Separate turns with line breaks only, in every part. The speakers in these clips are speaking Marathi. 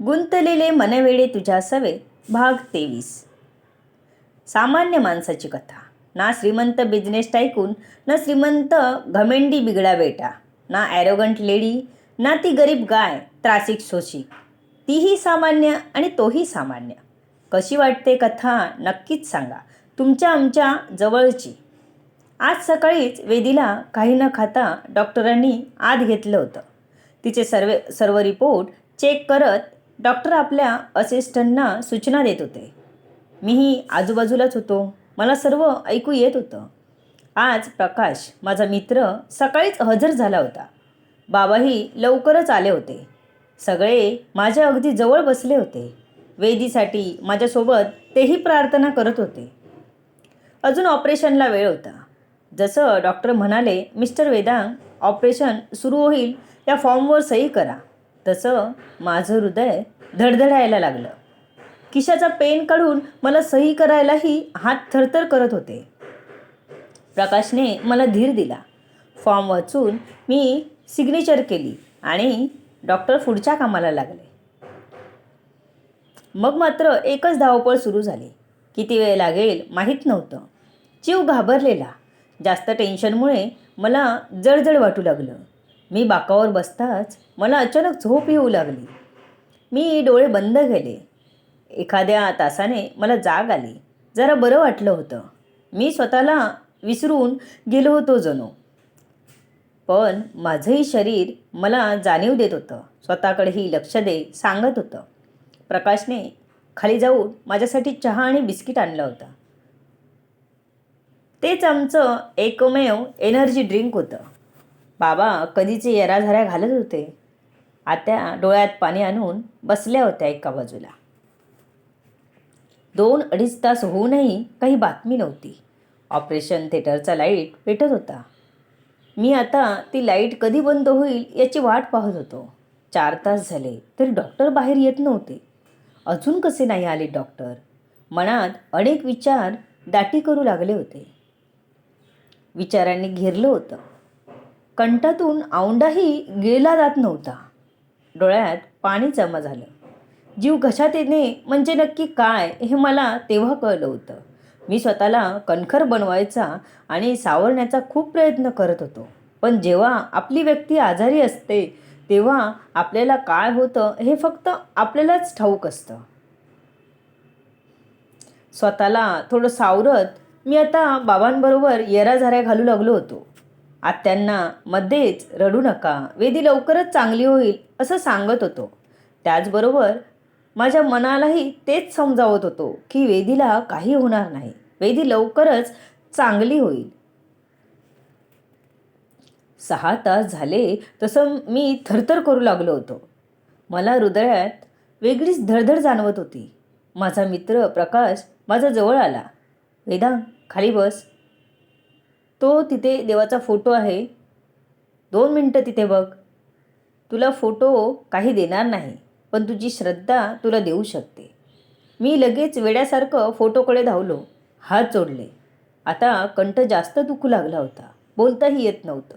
गुंतलेले मनवेडे तुझ्या सवे भाग तेवीस. सामान्य माणसाची कथा. ना श्रीमंत बिझनेस टायकून ना श्रीमंत घमेंडी बिगडा बेटा ना ॲरोगंट लेडी ना ती गरीब गाय त्रासिक सोशी तीही सामान्य आणि तोही सामान्य. कशी वाटते कथा नक्कीच सांगा. तुमच्या आमच्या जवळची. आज सकाळीच वेदीला काही न खाता डॉक्टरांनी आत घेतलं होतं. तिचे सर्व सर्व रिपोर्ट चेक करत डॉक्टर आपल्या असिस्टंटना सूचना देत होते. मीही आजूबाजूलाच होतो. मला सर्व ऐकू येत होतं. आज प्रकाश माझा मित्र सकाळीच हजर झाला होता. बाबाही लवकरच आले होते. सगळे माझ्या अगदी जवळ बसले होते. वेदीसाठी माझ्यासोबत तेही प्रार्थना करत होते. अजून ऑपरेशनला वेळ होता. जसं डॉक्टर म्हणाले मिस्टर वेदांग ऑपरेशन सुरू होईल. या फॉर्मवर सही करा. तसं माझं हृदय धडधडायला लागलं. खिशाचा पेन काढून मला सही करायलाही हात थरथर करत होते. प्रकाशने मला धीर दिला. फॉर्म वाचून मी सिग्नेचर केली आणि डॉक्टर पुढच्या कामाला लागले. मग मात्र एकच धावपळ सुरू झाली. किती वेळ लागेल माहीत नव्हतं. जीव घाबरलेला. जास्त टेन्शनमुळे मला जळजळ वाटू लागलं. मी बाकावर बसताच मला अचानक झोप येऊ लागली. मी डोळे बंद केले. एखाद्या तासाने मला जाग आली. जरा बरं वाटलं होतं. मी स्वतःला विसरून गेलो होतो जणू. पण माझंही शरीर मला जाणीव देत होतं. स्वतःकडेही लक्ष दे सांगत होतं. प्रकाशने खाली जाऊन माझ्यासाठी चहा आणि बिस्किट आणलं होतं. तेच आमचं एकमेव एनर्जी ड्रिंक होतं. बाबा कधीचे येराझाऱ्या घालत होते. आत्या डोळ्यात पाणी आणून बसल्या होत्या एका बाजूला. दोन अडीच तास होऊनही काही बातमी नव्हती. ऑपरेशन थिएटरचा लाइट पेटत होता. मी आता ती लाइट कधी बंद होईल याची वाट पाहत होतो. चार तास झाले तरी डॉक्टर बाहेर येत नव्हते. अजून कसे नाही आले डॉक्टर? मनात अनेक विचार दाटी करू लागले होते. विचारांनी घेरलं होतं. कंठातून औंडाही गिळला जात नव्हता. डोळ्यात पाणी जमा झालं. जीव घशात येणे म्हणजे नक्की काय हे मला तेव्हा कळलं होतं. मी स्वतःला कणखर बनवायचा आणि सावरण्याचा खूप प्रयत्न करत होतो. पण जेव्हा आपली व्यक्ती आजारी असते तेव्हा आपल्याला काय होतं हे फक्त आपल्यालाच ठाऊक असतं. स्वतःला थोडं सावरत मी आता बाबांबरोबर येराझाऱ्या घालू लागलो होतो. आत्यांना मध्येच रडू नका वेदी लवकरच चांगली होईल असं सांगत होतो. त्याचबरोबर माझ्या मनालाही तेच समजावत होतो की वेदीला काही होणार नाही. वेदी लवकरच चांगली होईल. सहा तास झाले तसं मी थरथर करू लागलो होतो. मला हृदयात वेगळीच धडधड जाणवत होती. माझा मित्र प्रकाश माझा जवळ आला. वेदा खाली बस. तो तिथे देवाचा फोटो आहे. दोन मिनटं तिथे बघ. तुला फोटो काही देणार नाही पण तुझी श्रद्धा तुला देऊ शकते. मी लगेच वेड्यासारखं फोटोकडे धावलो. हात जोडले. आता कंठ जास्त दुखू लागला होता. बोलताही येत नव्हतं.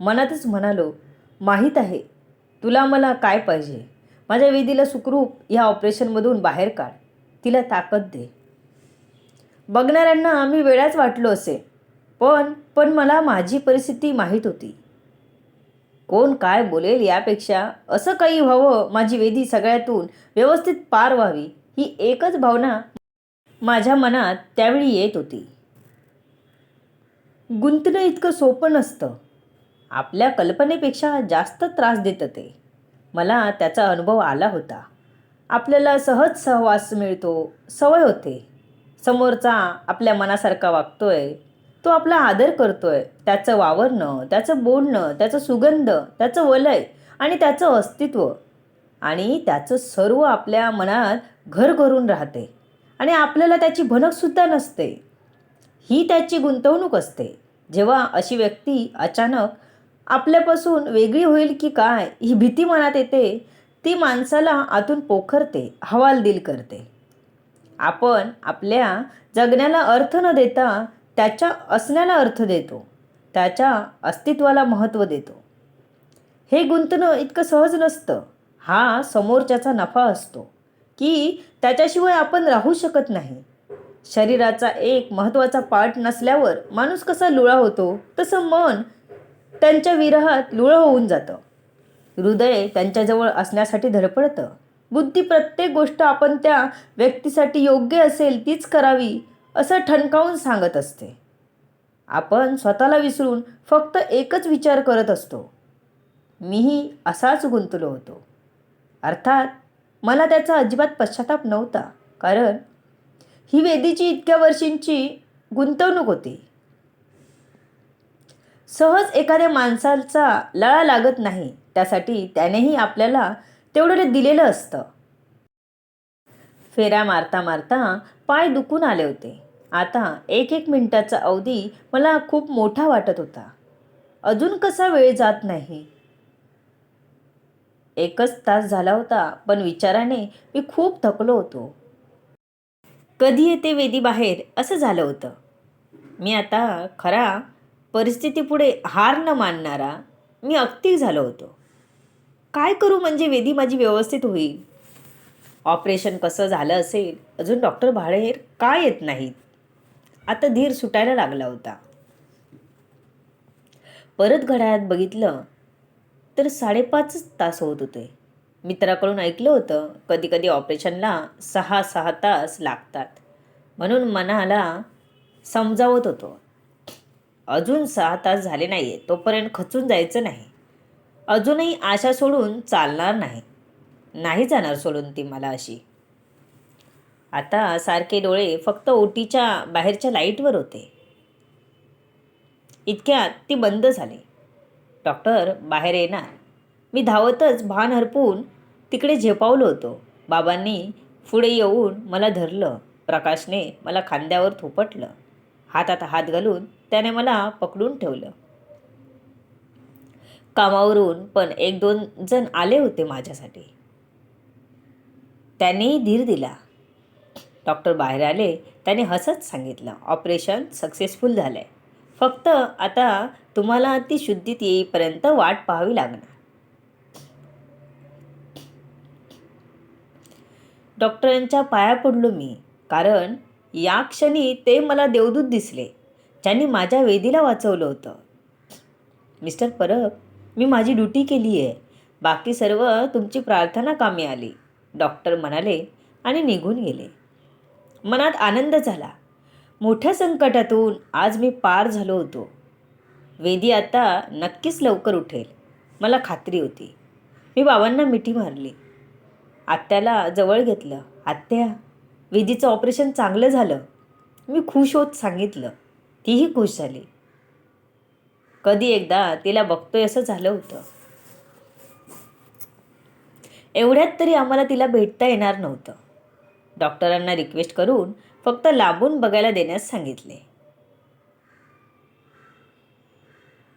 मनातच म्हणालो माहीत आहे तुला मला काय पाहिजे? माझ्या वेदीला सुखरूप ह्या ऑपरेशनमधून बाहेर काढ. तिला ताकद दे. बघणाऱ्यांना आम्ही वेळाच वाटलो असे. पण पण मला माझी परिस्थिती माहीत होती. कोण काय बोलेल यापेक्षा असं काही व्हावं माझी वेदी सगळ्यातून व्यवस्थित पार व्हावी ही एकच भावना माझ्या मनात त्यावेळी येत होती. गुंतणं इतकं सोपं नसतं. आपल्या कल्पनेपेक्षा जास्त त्रास देतं ते. मला त्याचा अनुभव आला होता. आपल्याला सहज सहवास मिळतो सवय होते. समोरचा आपल्या मनासारखा वागतोय तो आपला आदर करतोय. त्याचं वावरणं त्याचं बोलणं त्याचं सुगंध त्याचं वलय आणि त्याचं अस्तित्व. आणि त्याचं सर्व आपल्या मनात घर करून राहते. आणि आपल्याला त्याची भनकसुद्धा नसते. ही त्याची गुंतवणूक असते. जेव्हा अशी व्यक्ती अचानक आपल्यापासून वेगळी होईल की काय ही भीती मनात येते ती माणसाला आतून पोखरते हवालदिल करते. आपण आपल्या जगण्याला अर्थ न देता त्याच्या असण्याला अर्थ देतो. त्याच्या अस्तित्वाला महत्त्व देतो. हे गुंतणं इतकं सहज नसतं. हा समोरच्याचा नफा असतो की त्याच्याशिवाय आपण राहू शकत नाही. शरीराचा एक महत्त्वाचा पार्ट नसल्यावर माणूस कसा लुळा होतो तसं मन त्यांच्या विरहात लुळं होऊन जातं. हृदय त्यांच्याजवळ असण्यासाठी धडपडतं. बुद्धी प्रत्येक गोष्ट आपण त्या व्यक्तीसाठी योग्य असेल तीच करावी असं ठणकावून सांगत असते. आपण स्वतःला विसरून फक्त एकच विचार करत असतो. मीही असाच गुंतलो होतो. अर्थात मला त्याचा अजिबात पश्चाताप नव्हता. कारण ही वेदीची इतक्या वर्षींची गुंतवणूक होती. सहज एखाद्या माणसाचा लळा लागत नाही. त्यासाठी त्यानेही आपल्याला तेवढं दिलेलं असतं. फेऱ्या मारता मारता पाय दुखून आले होते. आता एक एक मिनिटाचा अवधी मला खूप मोठा वाटत होता. अजून कसा वेळ जात नाही? एकच तास झाला होता पण विचाराने मी खूप थकलो होतो. कधी येते वेदी बाहेर असं झालं होतं. मी आता खरा परिस्थितीपुढे हार न मानणारा मी अगदी झालो होतो. काय करू म्हणजे वेदी माझी व्यवस्थित होईल? ऑपरेशन कसं झालं असेल? अजून डॉक्टर बाहेर का येत नाहीत? आता धीर सुटायला लागला होता. परत घड्याळात बघितलं तर साडेपाचच तास होत होते. मित्राकडून ऐकलं होतं कधी कधी ऑपरेशनला सहा सहा तास लागतात. म्हणून मनाला समजावत होतो. अजून सहा तास झाले नाही तोपर्यंत खचून जायचं नाही. अजूनही आशा सोडून चालणार नाही. नाही जाणार सोडून ती मला अशी. आता सारखे डोळे फक्त ओटीच्या बाहेरच्या लाईटवर होते. इतक्यात ती बंद झाली. डॉक्टर बाहेर येणार. मी धावतच भान हरपून तिकडे झेपावलो होतो. बाबांनी पुढे येऊन मला धरलं. प्रकाशने मला खांद्यावर थोपटलं. हातात हात घालून त्याने मला पकडून ठेवलं. कामावरून पण एक दोन जण आले होते माझ्यासाठी. त्यांनी धीर दिला. डॉक्टर बाहेर आले. त्याने हसत सांगितलं ऑपरेशन सक्सेसफुल झालं आहे फक्त आता तुम्हाला ती शुद्धीत येईपर्यंत वाट पाहावी लागणार. डॉक्टरांच्या पाया पडलो मी. कारण या क्षणी ते मला देवदूत दिसले ज्यांनी माझ्या वेदीला वाचवलं होतं. मिस्टर परब मी माझी ड्युटी केली आहे बाकी सर्व तुमची प्रार्थना कामी आली. डॉक्टर म्हणाले आणि निघून गेले. मनात आनंद झाला. मोठ्या संकटातून आज मी पार झालो होतो. वेदी आता नक्कीच लवकर उठेल. मला खात्री होती. मी बाबांना मिठी मारली. आत्याला जवळ घेतलं. आत्या वेदीचं ऑपरेशन चांगलं झालं. मी खुश होत सांगितलं. तीही खुश झाली. कधी एकदा तिला बघतोय असं झालं होतं. एवढ्यात तरी आम्हाला तिला भेटता येणार नव्हतं. डॉक्टरांना रिक्वेस्ट करून फक्त लांबून बघायला देण्यास सांगितले.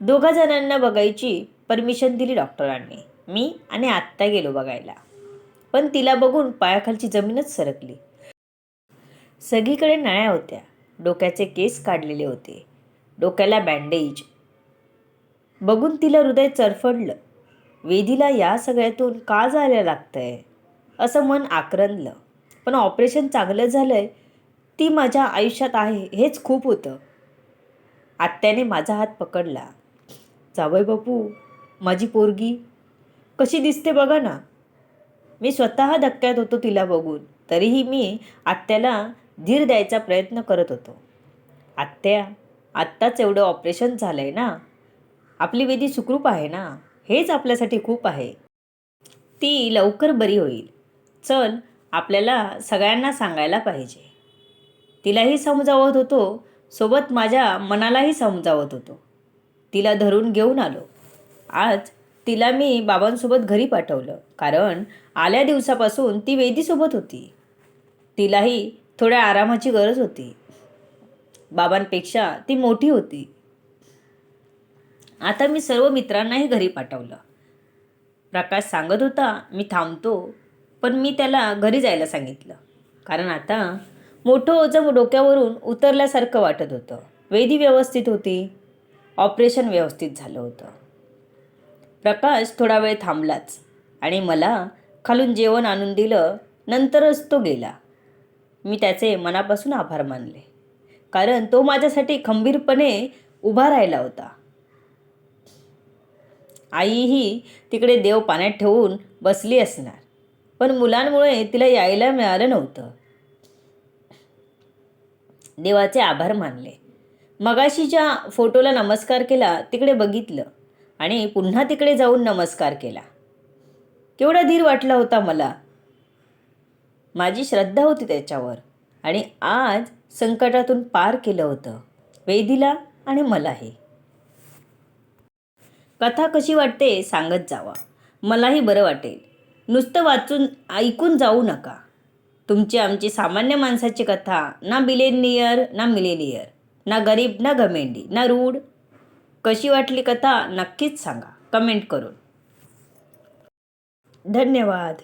दोघा जणांना बघायची परमिशन दिली डॉक्टरांनी. मी आणि आत्ता गेलो बघायला. पण तिला बघून पायाखालची जमीनच सरकली. सगळीकडे नळ्या होत्या. डोक्याचे केस काढलेले होते. डोक्याला बँडेज. बघून तिला हृदय चरफडलं. वेदीला या सगळ्यातून का जायला लागतंय? असं मन आक्रंदलं. पण ऑपरेशन चांगलं झालंय ती माझ्या आयुष्यात आहे हेच खूप होतं. आत्याने माझा हात पकडला. जावय बापू माझी पोरगी कशी दिसते बघा ना. मी स्वतः धक्क्यात होतो तिला बघून तरीही मी आत्याला धीर द्यायचा प्रयत्न करत होतो. आत्या आत्ताच एवढं ऑपरेशन झालं आहे ना. आपली वेदी सुखरूप आहे ना. हेच आपल्यासाठी खूप आहे. ती लवकर बरी होईल. चल आपल्याला सगळ्यांना सांगायला पाहिजे. तिलाही समजावत होतो. सोबत माझ्या मनालाही समजावत होतो. तिला धरून घेऊन आलो. आज तिला मी बाबांसोबत घरी पाठवलं. कारण आल्या दिवसापासून ती वेदीसोबत होती. तिलाही थोड्या आरामाची गरज होती. बाबांपेक्षा ती मोठी होती. आता मी सर्व मित्रांनाही घरी पाठवलं. प्रकाश सांगत होता मी थांबतो. पण मी त्याला घरी जायला सांगितलं. कारण आता मोठं ओझं डोक्यावरून उतरल्यासारखं वाटत होतं. वेदी व्यवस्थित होती. ऑपरेशन व्यवस्थित झालं होतं. प्रकाश थोडा वेळ थांबलाच आणि मला खालून जेवण आणून दिलं. नंतरच तो गेला. मी त्याचे मनापासून आभार मानले. कारण तो माझ्यासाठी खंबीरपणे उभा राहिला होता. आईही तिकडे देव पाण्यात ठेवून बसली असणार. पण मुलांमुळे तिला यायला मिळालं नव्हतं. देवाचे आभार मानले. मगाशी ज्या फोटोला नमस्कार केला तिकडे बघितलं आणि पुन्हा तिकडे जाऊन नमस्कार केला. केवढा धीर वाटला होता मला. माझी श्रद्धा होती त्याच्यावर आणि आज संकटातून पार केलं होतं. वेदीला आणि मलाही. कथा कशी वाटते सांगत जावा. मलाही बरं वाटेल. नुसतं वाचून ऐकून जाऊ नका. तुमची आमची सामान्य माणसाची कथा ना बिलेनियर ना मिलेनियर ना गरीब ना घमेंडी ना रूढ. कशी वाटली कथा नक्कीच सांगा. कमेंट करून. धन्यवाद.